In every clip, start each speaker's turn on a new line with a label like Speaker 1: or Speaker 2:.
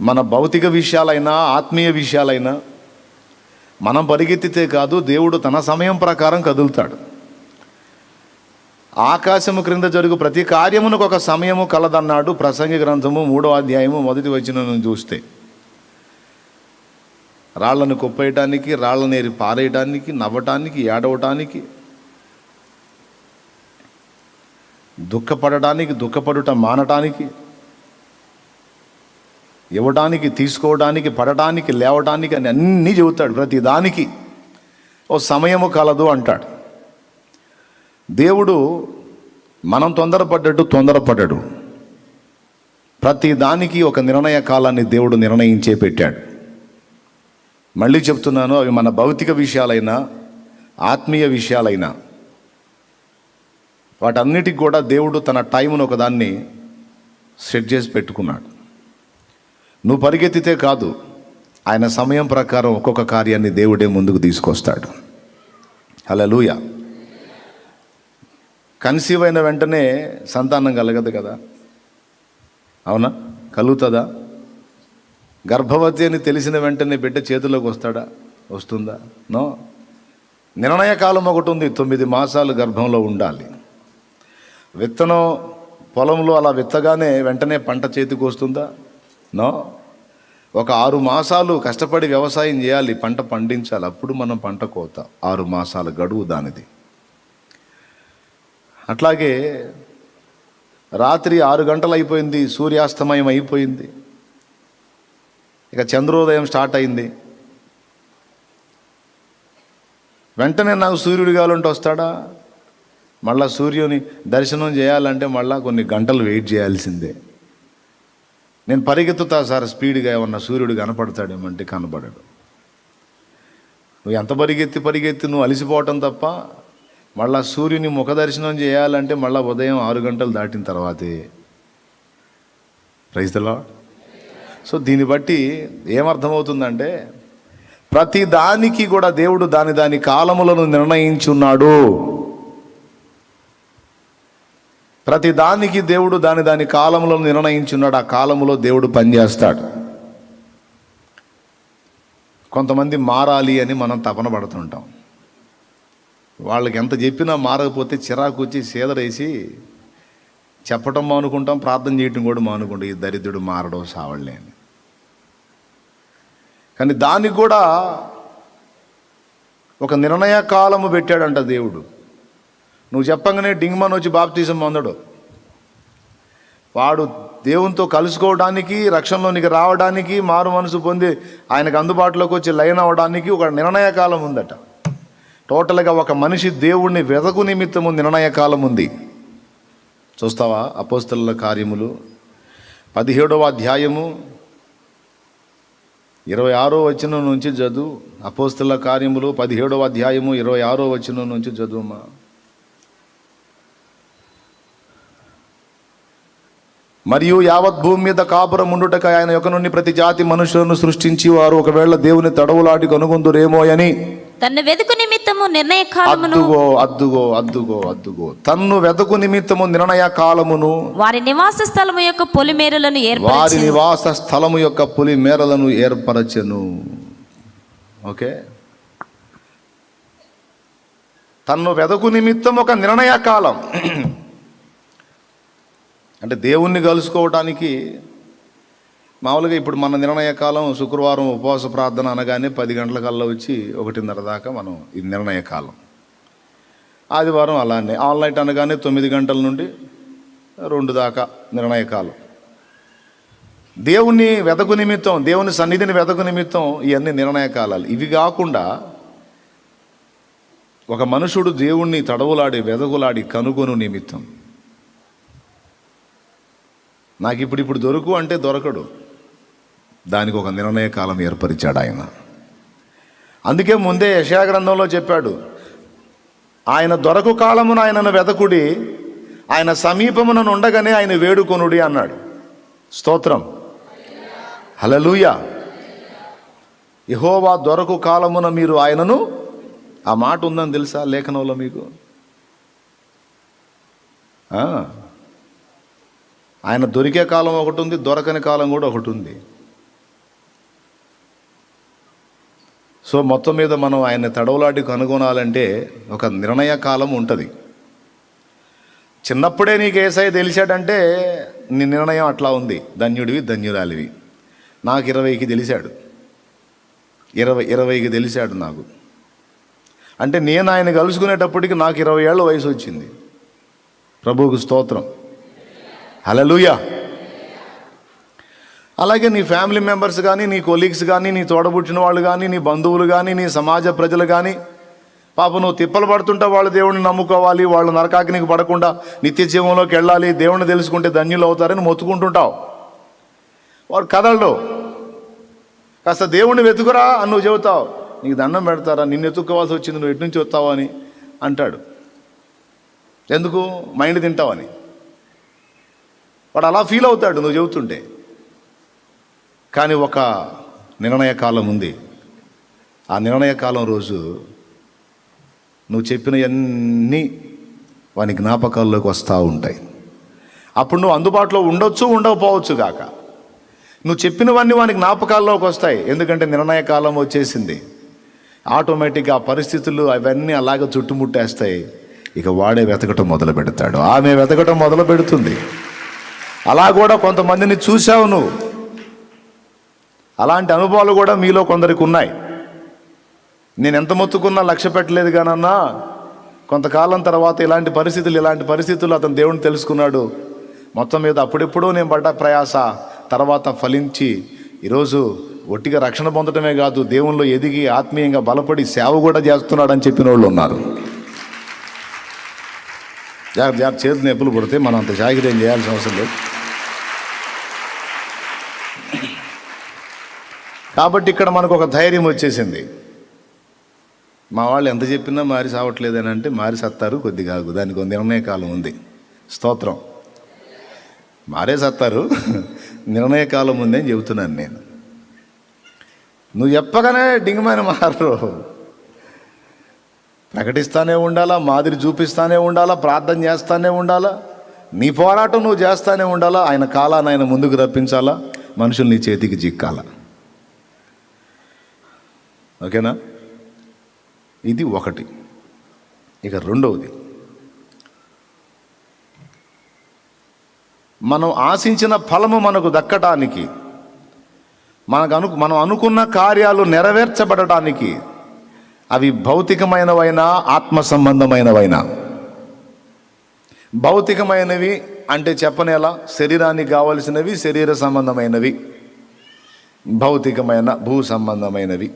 Speaker 1: మన భౌతిక విషయాలైనా ఆత్మీయ విషయాలైనా మనం పరిగెత్తితే కాదు దేవుడు తన సమయం ప్రకారం కదులుతాడు. ఆకాశము క్రింద జరుగు ప్రతి కార్యమునకు ఒక సమయము కలదన్నాడు ప్రసంగి గ్రంథము మూడో అధ్యాయము మొదటి వచ్చిన చూస్తే. రాళ్ళను కుప్పేయటానికి రాళ్ళను ఏరి పారేయటానికి నవ్వటానికి ఏడవటానికి దుఃఖపడటానికి దుఃఖపడుట మానటానికి ఇవ్వడానికి తీసుకోవడానికి పడటానికి లేవటానికి అని అన్నీ చెబుతాడు. ప్రతి దానికి ఓ సమయము కలదు అంటాడు. దేవుడు మనం తొందరపడ్డట్టు తొందరపడ్డాడు. ప్రతి దానికి ఒక నిర్ణయ కాలాన్ని దేవుడు నిర్ణయించే పెట్టాడు. మళ్ళీ చెప్తున్నాను అవి మన భౌతిక విషయాలైనా ఆత్మీయ విషయాలైనా వాటన్నిటికి కూడా దేవుడు తన టైంను ఒకదాన్ని సెట్ చేసి పెట్టుకున్నాడు. నువ్వు పరిగెత్తితే కాదు. ఆయన సమయం ప్రకారం ఒక్కొక్క కార్యాన్ని దేవుడే ముందుకు తీసుకొస్తాడు. అలా లూయ కన్సీవ్ అయిన వెంటనే సంతానం కలగదు కదా. అవునా? కలుగుతుందా? గర్భవతి అని తెలిసిన వెంటనే బిడ్డ చేతిలోకి వస్తాడా? వస్తుందా? నో. నిర్ణయ కాలం ఒకటి ఉంది. తొమ్మిది మాసాలు గర్భంలో ఉండాలి. విత్తనం పొలంలో అలా విత్తగానే వెంటనే పంట చేతికి వస్తుందా? నో. ఒక ఆరు మాసాలు కష్టపడి వ్యవసాయం చేయాలి పంట పండించాలి. అప్పుడు మనం పంట కోత. ఆరు మాసాల గడువు దానిది. అట్లాగే రాత్రి ఆరు గంటలు అయిపోయింది సూర్యాస్తమయం అయిపోయింది. ఇక చంద్రోదయం స్టార్ట్ అయింది. వెంటనే నాకు సూర్యుడు కావాలంటే వస్తాడా? మళ్ళా సూర్యుని దర్శనం చేయాలంటే మళ్ళీ కొన్ని గంటలు వెయిట్ చేయాల్సిందే. నేను పరిగెత్తుతా సార్ స్పీడ్గా ఏమన్నా సూర్యుడు కనపడతాడేమంటే కనపడడు నువ్వు ఎంత పరిగెత్తి పరిగెత్తి నువ్వు అలిసిపోవటం తప్ప మళ్ళా సూర్యుని ముఖ దర్శనం చేయాలంటే మళ్ళీ ఉదయం ఆరు గంటలు దాటిన తర్వాతే. ప్రైజ్దలా సో దీన్ని బట్టి ఏమర్థమవుతుందంటే ప్రతి దానికి కూడా దేవుడు దాని దాని కాలములను నిర్ణయించున్నాడు. ప్రతి దానికి దేవుడు దాని దాని కాలంలో నిర్ణయించున్నాడు. ఆ కాలంలో దేవుడు పనిచేస్తాడు. కొంతమంది మారాలి అని మనం తపన పడుతుంటాం. వాళ్ళకి ఎంత చెప్పినా మారకపోతే చిరాకు వచ్చి సీదరేసి చెప్పటం మానుకుంటాం ప్రార్థన చేయటం కూడా మానుకుంటాం. ఈ దరిద్రుడు మారడం సావళ్ళే అని కానీ దానికి కూడా ఒక నిర్ణయ కాలము పెట్టాడంట దేవుడు. నువ్వు చెప్పంగానే డింగ్మన్ వచ్చి బాప్తిజం పొందడు. వాడు దేవునితో కలుసుకోవడానికి రక్షణలోనికి రావడానికి మారు మనసు పొంది ఆయనకు అందుబాటులోకి వచ్చి లైన్ అవ్వడానికి ఒక నిర్ణయ కాలం ఉందట. టోటల్గా ఒక మనిషి దేవుణ్ణి వెతకు నిమిత్తము నిర్ణయ కాలం ఉంది. చూస్తావా అపోస్తల కార్యములు? పదిహేడవ అధ్యాయము ఇరవై ఆరో వచనం నుంచి చదువు. అపోస్తల కార్యములు పదిహేడవ అధ్యాయము ఇరవై ఆరో వచనం నుంచి చదువుమా? మరియు యావత్ భూమి మీద కాపురం ఉండుటక ఆయన యొక్క నుండి ప్రతి జాతి మనుషులను సృష్టించి వారు ఒకవేళ దేవుని తడవులాటి కనుగొందురేమో అని
Speaker 2: తన వెదుకు నిమిత్తము నిర్ణయ కాలమును
Speaker 1: అద్దుగో అద్దుగో అద్దుగో అద్దుగో. తన్ను వెదకు నిమిత్తము నిర్ణయ కాలమును
Speaker 2: వారి నివాస స్థలము యొక్క పొలిమేరలను
Speaker 1: వారి
Speaker 2: ఏర్పరిచి
Speaker 1: నివాస స్థలము యొక్క పులి మేరలను ఏర్పరచెను. ఓకే? తన్ను వెదకు నిమిత్తం ఒక నిర్ణయ కాలం. అంటే దేవుణ్ణి కలుసుకోవటానికి మామూలుగా ఇప్పుడు మన నిర్ణయకాలం శుక్రవారం ఉపవాస ప్రార్థన అనగానే పది గంటల కల్లా వచ్చి ఒకటిన్నర దాకా మనం ఇది నిర్ణయకాలం ఆదివారం అలానే ఆల్ నైట్ అనగానే తొమ్మిది గంటల నుండి రెండు దాకా నిర్ణయకాలం దేవుని వెదకు నిమిత్తం దేవుని సన్నిధిని వెదకు నిమిత్తం ఇవన్నీ నిర్ణయకాలాలు ఇవి కాకుండా ఒక మనుషుడు దేవుణ్ణి తడవులాడి వెదకులాడి కనుగొను నిమిత్తం. నాకు ఇప్పుడు ఇప్పుడు దొరుకు అంటే దొరకడు. దానికి ఒక నిర్ణయ కాలం ఏర్పరిచాడు ఆయన. అందుకే ముందే యశా గ్రంథంలో చెప్పాడు ఆయన దొరకు కాలమున ఆయనను వెదకుడి ఆయన సమీపమున ఉండగానే ఆయన వేడుకొనుడి అన్నాడు. స్తోత్రం. హలలుయ యహోవా దొరకు కాలమున మీరు ఆయనను ఆ మాట ఉందని తెలుసా లేఖనంలో మీకు? ఆయన దొరికే కాలం ఒకటి ఉంది దొరకని కాలం కూడా ఒకటి ఉంది. సో మొత్తం మీద మనం ఆయన తడవలాటి కనుగొనాలంటే ఒక నిర్ణయ కాలం ఉంటుంది. చిన్నప్పుడే నీకు ఏసై తెలిసాడంటే నీ నిర్ణయం అట్లా ఉంది. ధన్యుడివి ధన్యురాలివి. నాకు ఇరవైకి తెలిసాడు. ఇరవై ఇరవైకి తెలిసాడు నాకు. అంటే నేను ఆయన కలుసుకునేటప్పటికి నాకు ఇరవై ఏళ్ళ వయసు వచ్చింది. ప్రభువుకు స్తోత్రం. హలలుయా అలాగే నీ ఫ్యామిలీ మెంబర్స్ కానీ నీ కొలీగ్స్ కానీ నీ తోడబుట్టిన వాళ్ళు కానీ నీ బంధువులు కానీ నీ సమాజ ప్రజలు కానీ పాప నువ్వు తిప్పలు పడుతుంటే వాళ్ళు దేవుడిని నమ్ముకోవాలి వాళ్ళు నరకాగ్నికి పడకుండా నిత్య జీవంలోకి వెళ్ళాలి దేవుడిని తెలుసుకుంటే ధన్యులు అవుతారని మొత్తుకుంటుంటావు. వాడు కదలడు కాస్త దేవుణ్ణి వెతుకురా అని నువ్వు చెబుతావు. నీకు దండం పెడతారా? నిన్ను ఎత్తుక్కోవాల్సి వచ్చింది నువ్వు ఎటు నుంచి వస్తావు అని అంటాడు. ఎందుకు? మైండ్ తింటావని వాడు అలా ఫీల్ అవుతాడు నువ్వు చెబుతుంటే. కానీ ఒక నిర్ణయ కాలం ఉంది. ఆ నిర్ణయ కాలం రోజు నువ్వు చెప్పినవన్నీ వాని జ్ఞాపకాల్లోకి వస్తూ ఉంటాయి. అప్పుడు నువ్వు అందుబాటులో ఉండొచ్చు ఉండకపోవచ్చు కాక నువ్వు చెప్పినవన్నీ వాని జ్ఞాపకాల్లోకి వస్తాయి. ఎందుకంటే నిర్ణయ కాలం వచ్చేసింది. ఆటోమేటిక్గా ఆ పరిస్థితులు అవన్నీ అలాగే చుట్టుముట్టేస్తాయి. ఇక వాడే వెతకటం మొదలు పెడతాడు ఆమె వెతకటం మొదలు పెడుతుంది అలా కూడా కొంతమందిని చూసావు నువ్వు. అలాంటి అనుభవాలు కూడా మీలో కొందరికి ఉన్నాయి నేను ఎంత మొత్తుకున్నా లక్ష్య పెట్టలేదు కానన్నా కొంతకాలం తర్వాత ఇలాంటి పరిస్థితులు ఇలాంటి పరిస్థితులు అతను దేవుని తెలుసుకున్నాడు. మొత్తం మీద అప్పుడెప్పుడో నేను పడ్డ ప్రయాస తర్వాత ఫలించి ఈరోజు ఒట్టిగా రక్షణ పొందడమే కాదు దేవునిలో ఎదిగి ఆత్మీయంగా బలపడి సేవ కూడా చేస్తున్నాడని చెప్పిన వాళ్ళు ఉన్నారు. జాగ్రత్త జాగ్రత్త చేతి నొప్పులు పుడితే మనం అంత జాగ్రత్త ఏం చేయాల్సిన అవసరం లేదు. కాబట్టి ఇక్కడ మనకు ఒక ధైర్యం వచ్చేసింది. మా వాళ్ళు ఎంత చెప్పినా మారి సావట్లేదని అంటే మారి సత్తారు కొద్దిగా కాదు దానికి ఒక నిర్ణయ కాలం ఉంది. స్తోత్రం. మారే సత్తారు నిర్ణయ కాలం ఉంది అని చెబుతున్నాను నేను. నువ్వు చెప్పగానే డింగమైన మారు ప్రకటిస్తానే ఉండాలా మాదిరి చూపిస్తానే ఉండాలా ప్రార్థన చేస్తానే ఉండాలా? నీ పోరాటం నువ్వు చేస్తానే ఉండాలా? ఆయన కాలాన్ని ఆయన ముందుకు రప్పించాలా? మనుషులు నీ చేతికి చిక్కాలా? ఓకేనా? ఇది ఒకటి. ఇక రెండవది. మనం ఆశించిన ఫలము మనకు దక్కటానికి మనకు అను మనం అనుకున్న కార్యాలు నెరవేర్చబడటానికి అవి భౌతికమైనవైనా ఆత్మ సంబంధమైనవైనా భౌతికమైనవి అంటే చెప్పనేలా శరీరానికి కావలసినవి శరీర సంబంధమైనవి. భౌతికమైన భూ సంబంధమైనవి.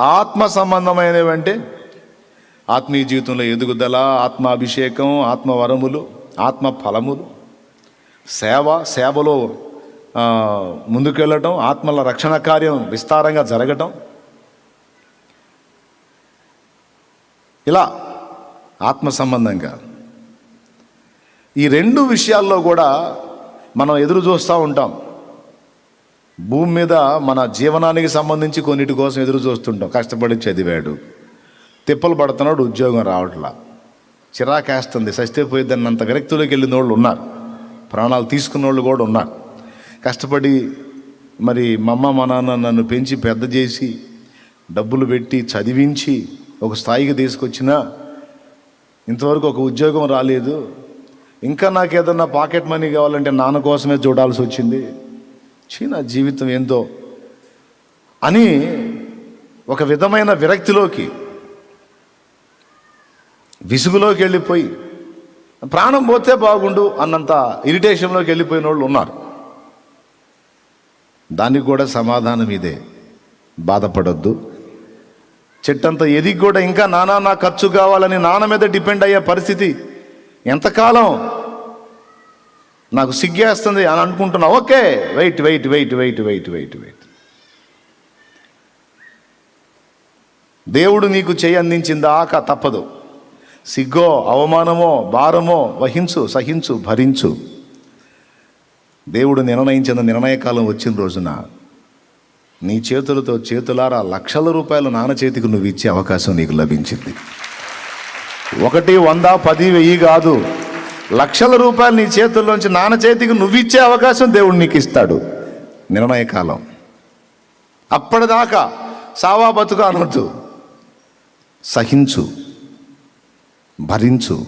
Speaker 1: ఆత్మ సంబంధమైనవి అంటే ఆత్మీయ జీవితంలో ఎదుగుదల ఆత్మాభిషేకం ఆత్మవరములు ఆత్మ ఫలములు సేవ సేవలో ముందుకెళ్ళటం ఆత్మల రక్షణ కార్యం విస్తారంగా జరగటం. ఇలా ఆత్మ సంబంధంగా. ఈ రెండు విషయాల్లో కూడా మనం ఎదురు చూస్తూ ఉంటాం. భూమి మీద మన జీవనానికి సంబంధించి కొన్నిటి కోసం ఎదురు చూస్తుంటాం. కష్టపడి చదివాడు. తిప్పలు పడుతున్నాడు ఉద్యోగం రావట్లా. చిరాకేస్తుంది సస్తే పోయిద్దన్నంత విరక్తిలోకి వెళ్ళిన వాళ్ళు ఉన్నారు. ప్రాణాలు తీసుకున్న వాళ్ళు కూడా ఉన్నారు. కష్టపడి మరి మా అమ్మ మా నాన్న నన్ను పెంచి పెద్ద చేసి డబ్బులు పెట్టి చదివించి ఒక స్థాయికి తీసుకొచ్చినా ఇంతవరకు ఒక ఉద్యోగం రాలేదు. ఇంకా నాకు ఏదన్నా పాకెట్ మనీ కావాలంటే నాన్న కోసమే చూడాల్సి వచ్చింది. చీ నా జీవితం ఏందో అని ఒక విధమైన విరక్తిలోకి విసుగులోకి వెళ్ళిపోయి ప్రాణం పోతే బాగుండు అన్నంత ఇరిటేషన్లోకి వెళ్ళిపోయిన వాళ్ళు ఉన్నారు. దానికి కూడా సమాధానం ఇదే. బాధపడొద్దు. చెట్టంత ఎదిగి కూడా ఇంకా నానా నా ఖర్చు కావాలని నాన్న మీద డిపెండ్ అయ్యే పరిస్థితి ఎంతకాలం నాకు సిగ్గేస్తుంది అని అనుకుంటున్నా okay wait wait wait wait wait wait wait. దేవుడు నీకు చేయి అందించిందాక తప్పదు. సిగ్గో అవమానమో భారమో వహించు సహించు భరించు. దేవుడు నిర్ణయించిన నిర్ణయకాలం వచ్చిన రోజున నీ చేతులతో చేతులారా లక్షల రూపాయలు నాన్న చేతికి నువ్వు ఇచ్చే అవకాశం నీకు లభించింది. ఒకటి వంద పది వెయ్యి కాదు. లక్షల రూపాయలు నీ చేతుల్లోంచి నాన్న చేతికి నువ్వు ఇచ్చే అవకాశం దేవుడు నీకు ఇస్తాడు నిర్ణయకాలం. అప్పటిదాకా సావా బతుకు అనొద్దు. సహించు. భరించు.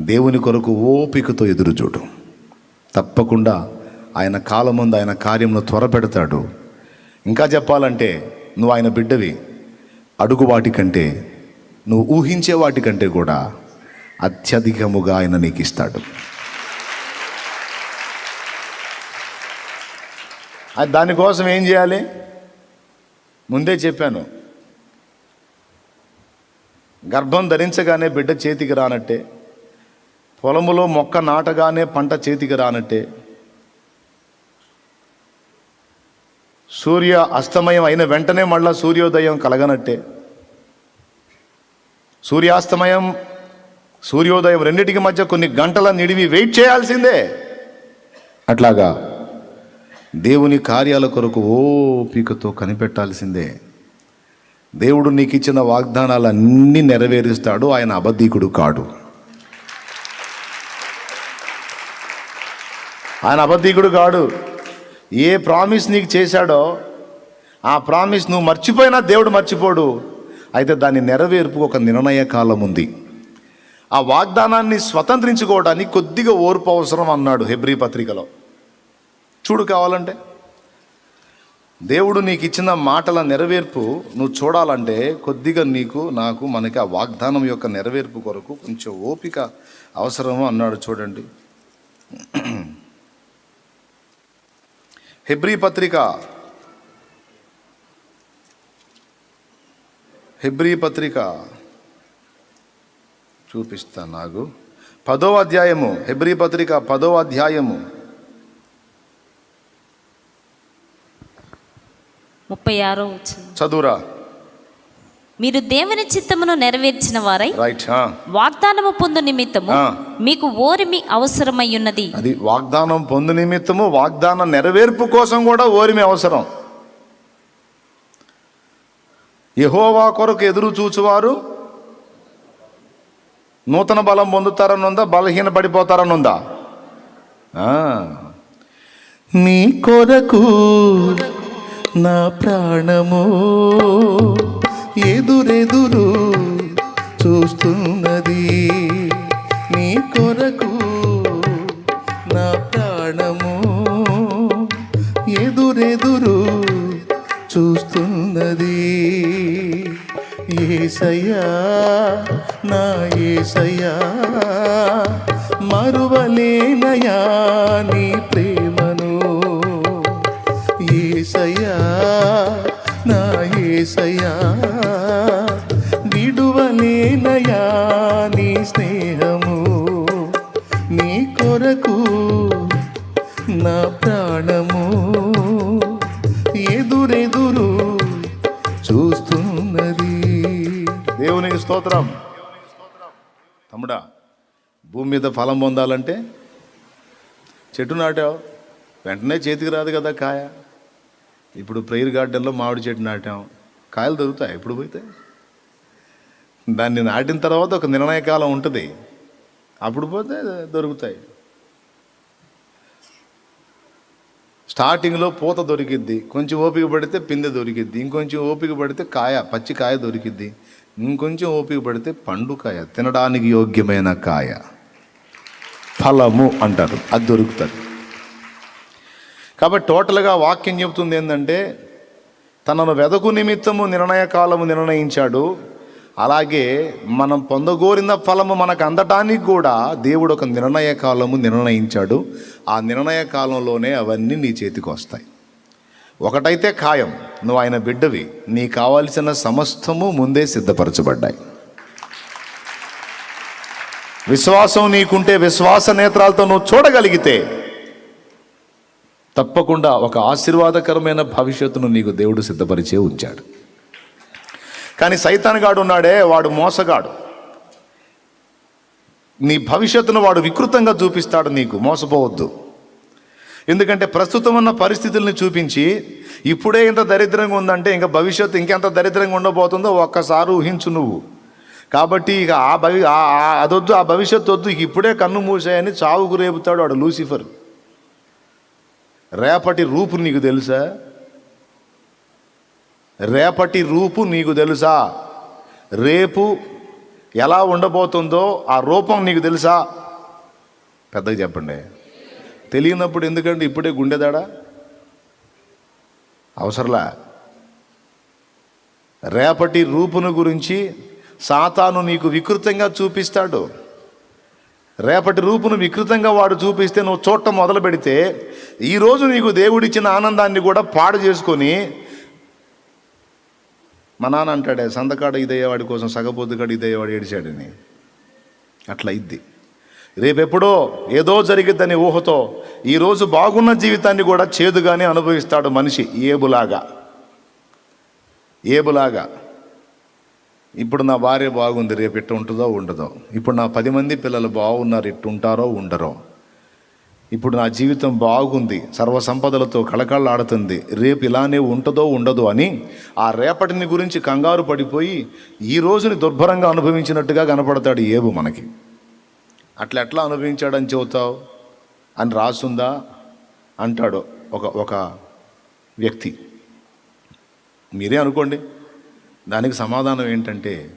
Speaker 1: దేవుని కొరకు ఓపికతో ఎదురు చూడు. తప్పకుండా ఆయన కాలం ముందు ఆయన కార్యమును త్వరపెడతాడు. ఇంకా చెప్పాలంటే నువ్వు ఆయన బిడ్డవి. అడుగు వాటికంటే నువ్వు ఊహించే వాటికంటే కూడా అత్యధికముగా ఆయన నీకు ఇస్తాడు అది దానికోసం ఏం చేయాలి? ముందే చెప్పాను. గర్భం ధరించగానే బిడ్డ చేతికి రానట్టే పొలములో మొక్క నాటగానే పంట చేతికి రానట్టే సూర్య అస్తమయం అయిన వెంటనే మళ్ళా సూర్యోదయం కలగనట్టే సూర్యాస్తమయం సూర్యోదయం రెండింటికి మధ్య కొన్ని గంటల నిడివి వెయిట్ చేయాల్సిందే. అట్లాగా దేవుని కార్యాల కొరకు ఓపికతో కనిపెట్టాల్సిందే. దేవుడు నీకు ఇచ్చిన వాగ్దానాలన్నీ నెరవేరుస్తాడు ఆయన అబద్ధీకుడు కాడు. ఆయన అబద్ధీకుడు కాడు. ఏ ప్రామిస్ నీకు చేశాడో ఆ ప్రామిస్ నువ్వు మర్చిపోయినా దేవుడు మర్చిపోడు. అయితే దాని నెరవేర్పు ఒక నిర్ణయ కాలం ఉంది ఆ వాగ్దానాన్ని స్వతంత్రించుకోవడానికి కొద్దిగా ఓర్పు అవసరం అన్నాడు హెబ్రీ పత్రికలో. చూడు కావాలంటే. దేవుడు నీకు ఇచ్చిన మాటల నెరవేర్పు నువ్వు చూడాలంటే కొద్దిగా నీకు నాకు మనకి ఆ వాగ్దానం యొక్క నెరవేర్పు కొరకు కొంచెం ఓపిక అవసరము అన్నాడు చూడండి. హెబ్రీ పత్రిక. హెబ్రీ పత్రిక. చూపిస్తా నాకు పదో అధ్యాయము హెబ్రీ పత్రిక పదో అధ్యాయము.
Speaker 2: ముప్పై ఆరో
Speaker 1: చదువురా.
Speaker 2: మీరు దేవుని చిత్తమును నెరవేర్చిన వారై
Speaker 1: రైట్
Speaker 2: వాగ్దానము పొందు నిమిత్తము. మీకు ఓరిమి అవసరమయ్యున్నది.
Speaker 1: అది వాగ్దానం పొందు నిమిత్తము వాగ్దాన నెరవేర్పు కోసం కూడా ఓరిమి అవసరం. యహోవా కొరకు ఎదురు చూచువారు నూతన బలం పొందుతారని ఉందా బలహీన పడిపోతారని ఉందా నీ కొరకు నా ప్రాణము ఎదురెదురు చూస్తున్నది. నీ కొరకు నా ప్రాణము ఎదురెదురు చూస్తున్నది. ఏసయ్యా నా ఏసయ్యా మరువలేనయా నీ ప్రేమను? ఏసయ్యా నా ఏసయ్యా విడువలేనయా నీ స్నేహము? నీ కొరకు నా ప్రాణము ఎదురెదురు చూస్తున్నది. దేవునికి స్తోత్రం. తమ్ముడా భూమి మీద ఫలం పొందాలంటే చెట్టు నాటావు. వెంటనే చేతికి రాదు కదా కాయ. ఇప్పుడు ప్రేయర్ గార్డెన్లో మామిడి చెట్టు నాటాం. కాయలు దొరుకుతాయి? ఎప్పుడు పోతే? దాన్ని నాటిన తర్వాత ఒక నిర్ణయకాలం ఉంటుంది. అప్పుడు పోతే దొరుకుతాయి. స్టార్టింగ్లో పూత దొరికిద్ది. కొంచెం ఓపిక పడితే పిందె దొరికిద్ది. ఇంకొంచెం ఓపిక పడితే కాయ పచ్చి కాయ దొరికిద్ది. ఇంకొంచెం ఓపిక పడితే పండుకాయ తినడానికి యోగ్యమైన కాయ. ఫలము అంటారు అది దొరుకుతుంది. కాబట్టి టోటల్గా వాక్యం చెబుతుంది ఏంటంటే తనను వెదకు నిమిత్తము నిర్ణయ కాలము నిర్ణయించాడు. అలాగే మనం పొందగోరిన ఫలము మనకు అందటానికి కూడా దేవుడు ఒక నిర్ణయ కాలము నిర్ణయించాడు. ఆ నిర్ణయ కాలంలోనే అవన్నీ నీ చేతికి వస్తాయి. ఒకటైతే ఖాయం. నువ్వు ఆయన బిడ్డవి. నీ కావలసిన సమస్తము ముందే సిద్ధపరచబడ్డాయి. విశ్వాసం నీకుంటే విశ్వాస నేత్రాలతో నువ్వు చూడగలిగితే తప్పకుండా ఒక ఆశీర్వాదకరమైన భవిష్యత్తును నీకు దేవుడు సిద్ధపరిచే ఉంచాడు. కానీ సైతాన్గాడు ఉన్నాడే వాడు మోసగాడు. నీ భవిష్యత్తును వాడు వికృతంగా చూపిస్తాడు నీకు. మోసపోవద్దు. ఎందుకంటే ప్రస్తుతం ఉన్న పరిస్థితుల్ని చూపించి ఇప్పుడే ఇంత దరిద్రంగా ఉందంటే ఇంకా భవిష్యత్తు ఇంకెంత దరిద్రంగా ఉండబోతుందో ఒక్కసారి ఊహించు నువ్వు. కాబట్టి ఇక ఆ భవి ఆ- అదొద్దు ఆ భవిష్యత్తు వద్దు ఇప్పుడే కన్ను మూసాయని చావుకు రేపుతాడు వాడు లూసిఫర్. రేపటి రూపు నీకు తెలుసా? రేపటి రూపు నీకు తెలుసా? రేపు ఎలా ఉండబోతుందో ఆ రూపం నీకు తెలుసా? పెద్దగా చెప్పండి. తెలియనప్పుడు ఎందుకంటే ఇప్పుడే గుండెదాడా అవసరంలా? రేపటి రూపును గురించి సాతాను నీకు వికృతంగా చూపిస్తాడు. రేపటి రూపును వికృతంగా వాడు చూపిస్తే నువ్వు చూడటం మొదలు పెడితే ఈరోజు నీకు దేవుడిచ్చిన ఆనందాన్ని కూడా పాడు చేసుకొని మా నాన్న అంటాడే సంతకాడ ఇదయ్యేవాడి కోసం సగపోతుకాడు ఇదయ్యేవాడు ఏడిచాడని. అట్లా ఇద్ది రేపెప్పుడో ఏదో జరిగిద్దని ఊహతో ఈరోజు బాగున్న జీవితాన్ని కూడా చేదుగానే అనుభవిస్తాడు మనిషి ఏబులాగా. ఏబులాగా. ఇప్పుడు నా భార్య బాగుంది రేపు ఎట్టు ఉంటుందో ఉండదో. ఇప్పుడు నా పది మంది పిల్లలు బాగున్నారు ఎట్టు ఉంటారో ఉండరో. ఇప్పుడు నా జీవితం బాగుంది సర్వసంపదలతో కళకళలాడుతుంది రేపు ఇలానే ఉంటుందో ఉండదో అని ఆ రేపటిని గురించి కంగారు పడిపోయి ఈ రోజుని దుర్భరంగా అనుభవించినట్టుగా కనపడతాడు ఏబు మనకి. అట్లా ఎట్లా అనుభవించాడని చెబుతావు? అని రాసుందా? అంటాడు ఒక ఒక వ్యక్తి. మీరే అనుకోండి. దానికి సమాధానం ఏంటంటే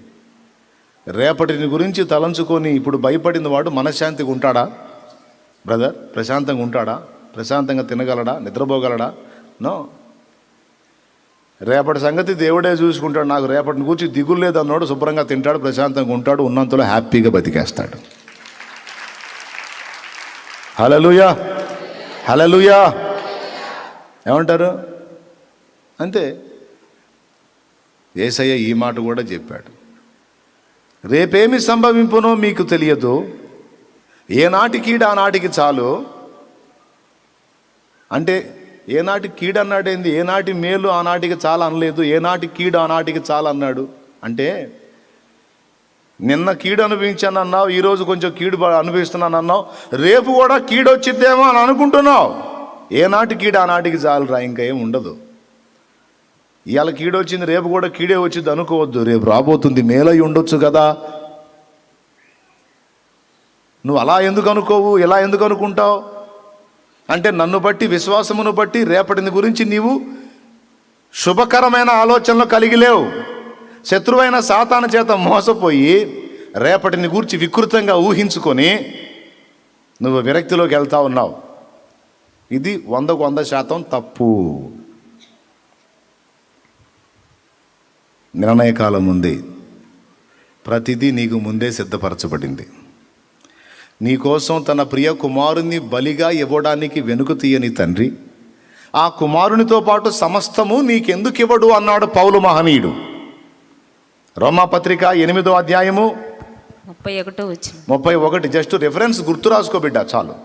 Speaker 1: రేపటిని గురించి తలంచుకొని ఇప్పుడు భయపడిన వాడు మనశ్శాంతిగా ఉంటాడా? బ్రదర్ ప్రశాంతంగా ఉంటాడా? ప్రశాంతంగా తినగలడా? నిద్రపోగలడా? నో. రేపటి సంగతి దేవుడే చూసుకుంటాడు. నాకు రేపటిని గురించి దిగులు లేదన్నాడు శుభ్రంగా తింటాడు ప్రశాంతంగా ఉంటాడు ఉన్నంతలో హ్యాపీగా బతికేస్తాడు. హలలుయా హలలుయా ఏమంటారు? అంతే ఏసయ్య ఈ మాట కూడా చెప్పాడు. రేపేమి సంభవింపునో మీకు తెలియదు. ఏనాటి కీడ ఆనాటికి చాలు. అంటే ఏనాటి కీడు అన్నాడేంది? ఏనాటి మేలు ఆనాటికి చాలా అనలేదు. ఏనాటి కీడు ఆనాటికి చాలా అన్నాడు. అంటే నిన్న కీడు అనుభవించాను అన్నావు ఈరోజు కొంచెం కీడు అనుభవిస్తున్నాను అన్నావు రేపు కూడా కీడు వచ్చిద్దేమో అని అనుకుంటున్నావు. ఏనాటి కీడు ఆనాటికి చాలురా ఇంకా ఏం ఉండదు. ఇవాళ కీడు వచ్చింది రేపు కూడా కీడే వచ్చింది అనుకోవద్దు. రేపు రాబోతుంది మేలై ఉండొచ్చు కదా. నువ్వు అలా ఎందుకు అనుకోవు ఇలా ఎందుకు అనుకుంటావు? అంటే నన్ను బట్టి విశ్వాసమును బట్టి రేపటిని గురించి నీవు శుభకరమైన ఆలోచనలు కలిగి లేవు. శత్రువైన సాతాన చేత మోసపోయి రేపటిని గూర్చి వికృతంగా ఊహించుకొని నువ్వు విరక్తిలోకి వెళ్తా ఉన్నావు. ఇది వందకు వంద శాతం తప్పు. నిర్ణయకాలం ఉంది. ప్రతిదీ నీకు ముందే సిద్ధపరచబడింది. నీకోసం తన ప్రియ కుమారుని బలిగా ఇవ్వడానికి వెనుక తీయని తండ్రి ఆ కుమారునితో పాటు సమస్తము నీకెందుకు ఇవ్వడు అన్నాడు పౌలు మహనీయుడు. రోమాపత్రిక ఎనిమిదో అధ్యాయము
Speaker 2: ముప్పై ఒకటో వచ్చిన
Speaker 1: ముప్పై ఒకటి. జస్ట్ రిఫరెన్స్ గుర్తు రాసుకో బిడ్డ చాలు.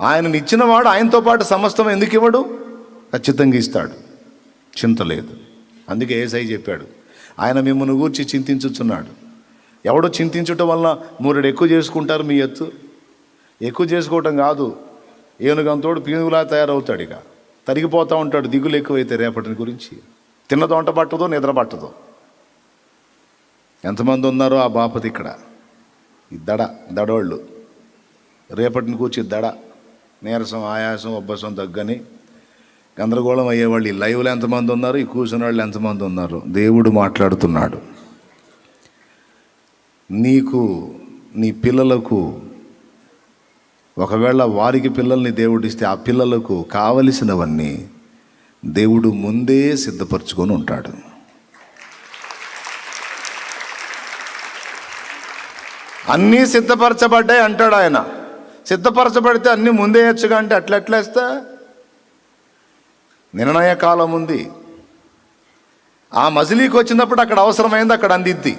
Speaker 1: ఆయనని ఇచ్చినవాడు ఆయనతో పాటు సమస్తం ఎందుకు ఇవ్వడు? ఖచ్చితంగా ఇస్తాడు. చింత లేదు. అందుకే ఏసై చెప్పాడు ఆయన మిమ్మల్ని గూర్చి చింతించుచున్నాడు. ఎవడో చింతించటం వల్ల మూరెడు ఎక్కువ చేసుకుంటారు మీ ఎత్తు? ఎక్కువ చేసుకోవటం కాదు. ఏనుగంతోడు పీనుగులా తయారవుతాడు ఇక. తరిగిపోతూ ఉంటాడు దిగులు ఎక్కువైతే రేపటిని గురించి. తిన్న వంట పట్టదో నిద్ర పట్టదో. ఎంతమంది ఉన్నారో ఆ బాపతి ఇక్కడ. ఈ దడ దడోళ్ళు. రేపటిని కూర్చి దడ. నీరసం ఆయాసం ఉబ్బసం దగ్గని గందరగోళం అయ్యేవాళ్ళు ఈ లైవ్లో ఎంతమంది ఉన్నారు ఈ కూర్చున్న వాళ్ళు ఎంతమంది ఉన్నారు? దేవుడు మాట్లాడుతున్నాడు. నీకు నీ పిల్లలకు ఒకవేళ వారికి పిల్లల్ని దేవుడిస్తే ఆ పిల్లలకు కావలసినవన్నీ దేవుడు ముందే సిద్ధపరచుకొని ఉంటాడు. అన్నీ సిద్ధపరచబడ్డాయి అంటాడు ఆయన. సిద్ధపరచబడితే అన్నీ ముందే వేయచ్చుగా అంటే అట్లా నిర్ణయ కాలం ఉంది. ఆ మజిలీకి వచ్చినప్పుడు అక్కడ అవసరమైంది అక్కడ అందిద్ది.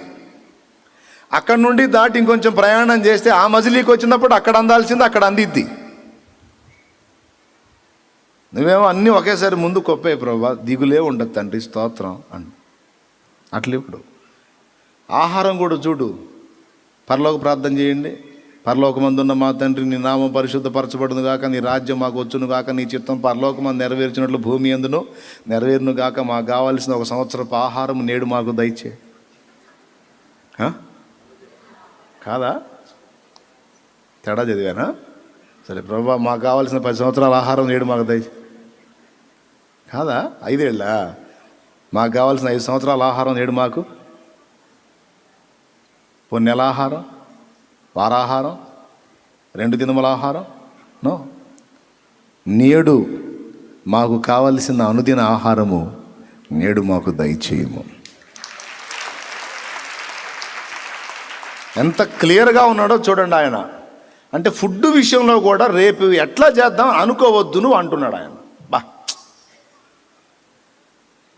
Speaker 1: అక్కడ నుండి దాటి ఇంకొంచెం ప్రయాణం చేస్తే ఆ మజిలీకి వచ్చినప్పుడు అక్కడ అందాల్సింది అక్కడ అందిద్ది. నువ్వేమో అన్నీ ఒకేసారి ముందు కొప్పే ప్రభా దిగులే ఉండదు తండ్రి స్తోత్రం అని అట్లా ఇప్పుడు. ఆహారం కూడా చూడు. పరలోక ప్రార్థన చేయండి. పరలోకమందున్న మా తండ్రి నీ నామం పరిశుద్ధపరచబడును గాక నీ రాజ్యం మాకు వచ్చును గాక నీ చిత్తం పరలోకమందు నెరవేర్చినట్లు భూమి ఎందును నెరవేరును గాక మాకు కావాల్సిన ఒక సంవత్సరపు ఆహారం నేడు మాకు దయచే. కాదా? తేడా చదివానా? సరే ప్రభా మాకు కావాల్సిన పది సంవత్సరాల ఆహారం నేడు మాకు దయచే. కాదా? ఐదేళ్ళ? మాకు కావాల్సిన ఐదు సంవత్సరాల ఆహారం నేడు మాకు. పొన్నెల నెల ఆహారం వారాహారం రెండు దినముల ఆహారం నో. నేడు మాకు కావలసిన అనుదిన ఆహారము నేడు మాకు దయచేయము. ఎంత క్లియర్గా ఉన్నాడో చూడండి ఆయన. అంటే ఫుడ్ విషయంలో కూడా రేపు ఎట్లా చేద్దాం అనుకోవద్దును అంటున్నాడు ఆయన.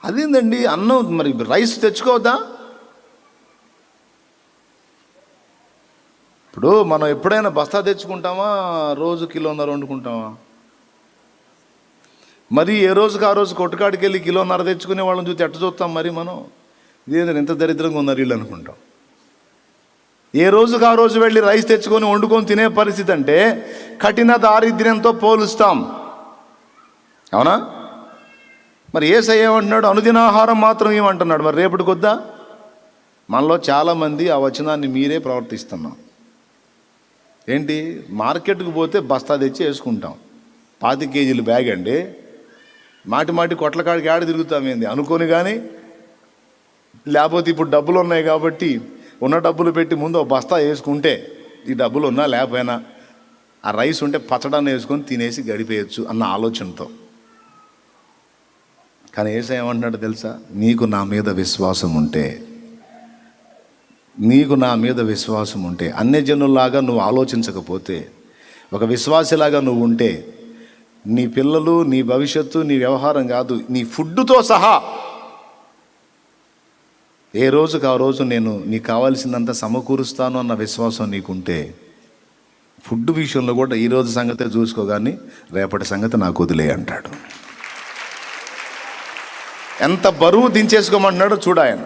Speaker 1: అదేందండి? అన్నం మరి రైస్ తెచ్చుకోవద్దా? ఇప్పుడు మనం ఎప్పుడైనా బస్తా తెచ్చుకుంటామా? రోజు కిలోన్నర వండుకుంటామా? మరి ఏ రోజుకి ఆ రోజు కొట్టుకాడికి వెళ్ళి కిలోన్నర తెచ్చుకునే వాళ్ళని చూసి ఎట్ట చూస్తాం మరి మనం? ఇదేంటి ఇంత దరిద్రంగా ఉన్నారు వీళ్ళు అనుకుంటాం. ఏ రోజుకి ఆ రోజు వెళ్ళి రైస్ తెచ్చుకొని వండుకొని తినే పరిస్థితి అంటే కఠిన దారిద్ర్యంతో పోలుస్తాం. అవునా? మరి ఏ ఏమంటున్నాడు? అనుదినాహారం మాత్రం ఏమంటున్నాడు? మరి రేపటి కొద్దా మనలో చాలామంది ఆ వచనాన్ని మీరే ప్రవర్తిస్తున్నాం. ఏంటి? మార్కెట్కి పోతే బస్తా తెచ్చి వేసుకుంటాం. పాతి కేజీలు బ్యాగ్ అండి. మాటి మాటి కొట్ల కాడికి ఆడ తిరుగుతాం ఏంది? అనుకోని కానీ లేకపోతే ఇప్పుడు డబ్బులు ఉన్నాయి కాబట్టి ఉన్న డబ్బులు పెట్టి ముందు ఒక బస్తా వేసుకుంటే ఈ డబ్బులు ఉన్నా లేకపోయినా ఆ రైస్ ఉంటే పచ్చడాన్ని వేసుకొని తినేసి గడిపేయచ్చు అన్న ఆలోచనతో. కానీ ఏసై ఏమంటున్నాడు తెలుసా? నీకు నా మీద విశ్వాసం ఉంటే నీకు నా మీద విశ్వాసం ఉంటే అన్ని జనుల్లాగా నువ్వు ఆలోచించకపోతే ఒక విశ్వాసిలాగా నువ్వు ఉంటే నీ పిల్లలు నీ భవిష్యత్తు నీ వ్యవహారం కాదు నీ ఫుడ్తో సహా ఏ రోజుకు ఆ రోజు నేను నీకు కావాల్సిందంతా సమకూరుస్తాను అన్న విశ్వాసం నీకుంటే ఫుడ్ విషయంలో కూడా ఈ రోజు సంగతే చూసుకోగాని రేపటి సంగతి నాకు వదిలే అంటాడు. ఎంత బరువు దించేసుకోమంటున్నాడో చూడ ఆయన.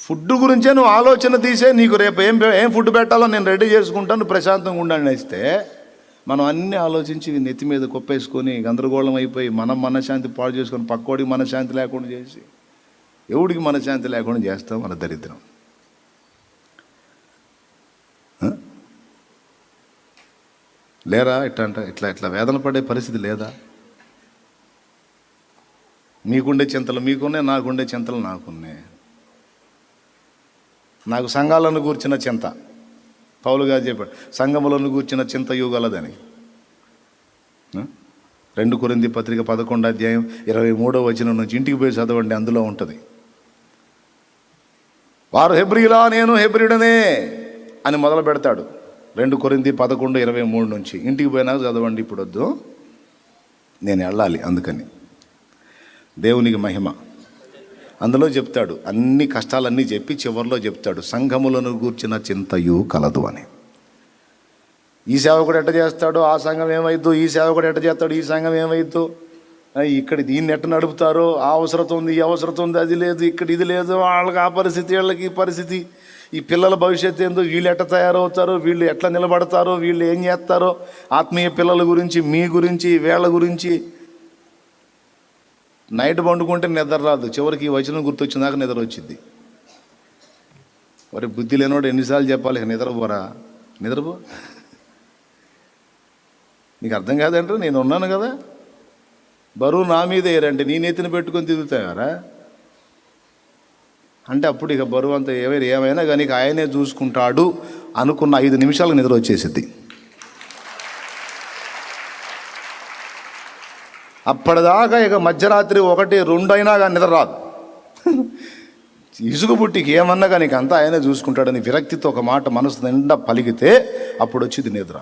Speaker 1: ఫుడ్ గురించే నువ్వు ఆలోచన తీసే నీకు రేపు ఏం ఏం ఫుడ్ పెట్టాలో నేను రెడీ చేసుకుంటాను ప్రశాంతంగా ఉండండి ఇస్తే మనం అన్నీ ఆలోచించి నెత్తి మీద కుప్పేసుకొని గందరగోళం అయిపోయి మనం మనశ్శాంతి పాడు చేసుకొని పక్కోడికి మనశ్శాంతి లేకుండా చేసి ఎవడికి మనశ్శాంతి లేకుండా చేస్తాం మన దరిద్రం. లేరా ఇట్లా అంట ఇట్లా ఇట్లా వేదన పడే పరిస్థితి లేదా? మీకుండే చింతలు మీకున్నాయి నాకుండే చింతలు నాకున్నాయి. నాకు సంఘాలను కూర్చిన చింత. పౌలు గారు చెప్పాడు సంఘములను కూర్చిన చింత యుగలదని రెండు కొరింది పత్రిక పదకొండు అధ్యాయం ఇరవై మూడో వచనం నుంచి ఇంటికి పోయి చదవండి అందులో ఉంటుంది. వారు హెబ్రిలా నేను హెబ్రిడనే అని మొదలు పెడతాడు. రెండు కొరింది పదకొండు ఇరవై మూడు నుంచి ఇంటికి పోయినాక చదవండి ఇప్పుడు వద్దు నేను వెళ్ళాలి అందుకని. దేవునికి మహిమ. అందులో చెప్తాడు అన్ని కష్టాలన్నీ చెప్పి చివరిలో చెప్తాడు సంఘములను గూర్చిన చింతయు కలదు అని. ఈ సేవకుడు ఎట్ట చేస్తాడో ఆ సంఘం ఏమైద్దో ఈ సేవకుడు ఎట్ట చేస్తాడు ఈ సంఘం ఏమైద్దో? ఇక్కడ దీన్ని ఎట్ట నడుపుతారో ఆ అవసరం ఉంది ఈ అవసరం ఉంది అది లేదు ఇక్కడ ఇది లేదు వాళ్ళకి ఆ పరిస్థితి వీళ్ళకి ఈ పరిస్థితి. ఈ పిల్లల భవిష్యత్తు ఏందో వీళ్ళు ఎట్ట తయారవుతారో వీళ్ళు ఎట్లా నిలబడతారో వీళ్ళు ఏం చేస్తారో ఆత్మీయ పిల్లల గురించి మీ గురించి వీళ్ళ గురించి నైట్ పండుకుంటే నిద్ర రాదు. చివరికి ఈ వచనం గుర్తొచ్చినాక నిద్ర వచ్చింది మరి బుద్ధి లేనోడు ఎన్నిసార్లు చెప్పాలి? ఇక నిద్రపోరా నిద్రపో నీకు అర్థం కాదంటే నేను ఉన్నాను కదా. బరువు నా మీద ఏరంటే నీ నెత్తిన పెట్టుకొని తిరుగుతాయారా అంటే అప్పుడు ఇక బరువు అంతా ఏమైనా ఏమైనా కానీ ఆయనే చూసుకుంటాడు అనుకున్న ఐదు నిమిషాలకు నిద్ర వచ్చేసింది అప్పటిదాకా ఇక మధ్యరాత్రి ఒకటి రెండు అయినా కానీ నిద్ర రాదు. ఇసుగు పుట్టికి ఏమన్నా కానీ ఇక అంతా ఆయనే చూసుకుంటాడని విరక్తితో ఒక మాట మనసు నిండా పలిగితే అప్పుడు వచ్చింది నిద్ర.